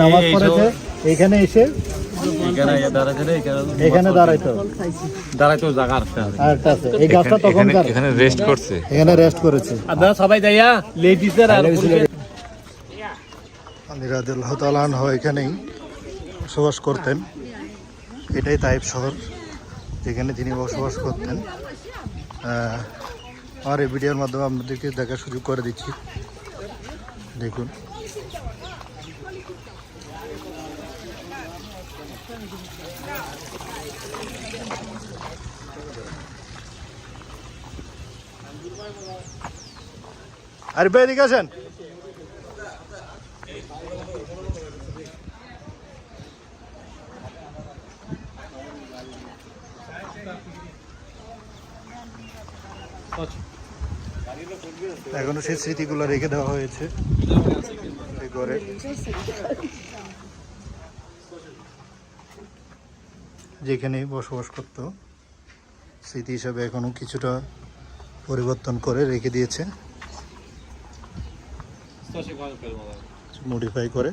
নামাজ এখানে পড়েছে এখানে এসে এখানে দাঁড়াচ্ছে রে এখানে এখানে দাঁড়াইতো। দাঁড়াইতো জায়গা একটা আছে এই গাছটা তখনকার এখানে রেস্ট করছে। এখানে রেস্ট করেছে। আপনারা সবাই যাইয়া লেডিসের আর আলী রাদিল্লাহ তালান এখানেই বসবাস করতেন। এটাই তাইব শহর যেখানে তিনি বসবাস করতেন। আহ, আর এই ভিডিওর মাধ্যমে আপনাদেরকে দেখার সুযোগ করে দিচ্ছি। দেখুন। আরে ভাই এদিকে আসেন। এখনও সেই স্মৃতিগুলো রেখে দেওয়া হয়েছে। যেখানে বসবাস করত, স্মৃতি হিসাবে এখনও কিছুটা পরিবর্তন করে রেখে দিয়েছে। মডিফাই করে।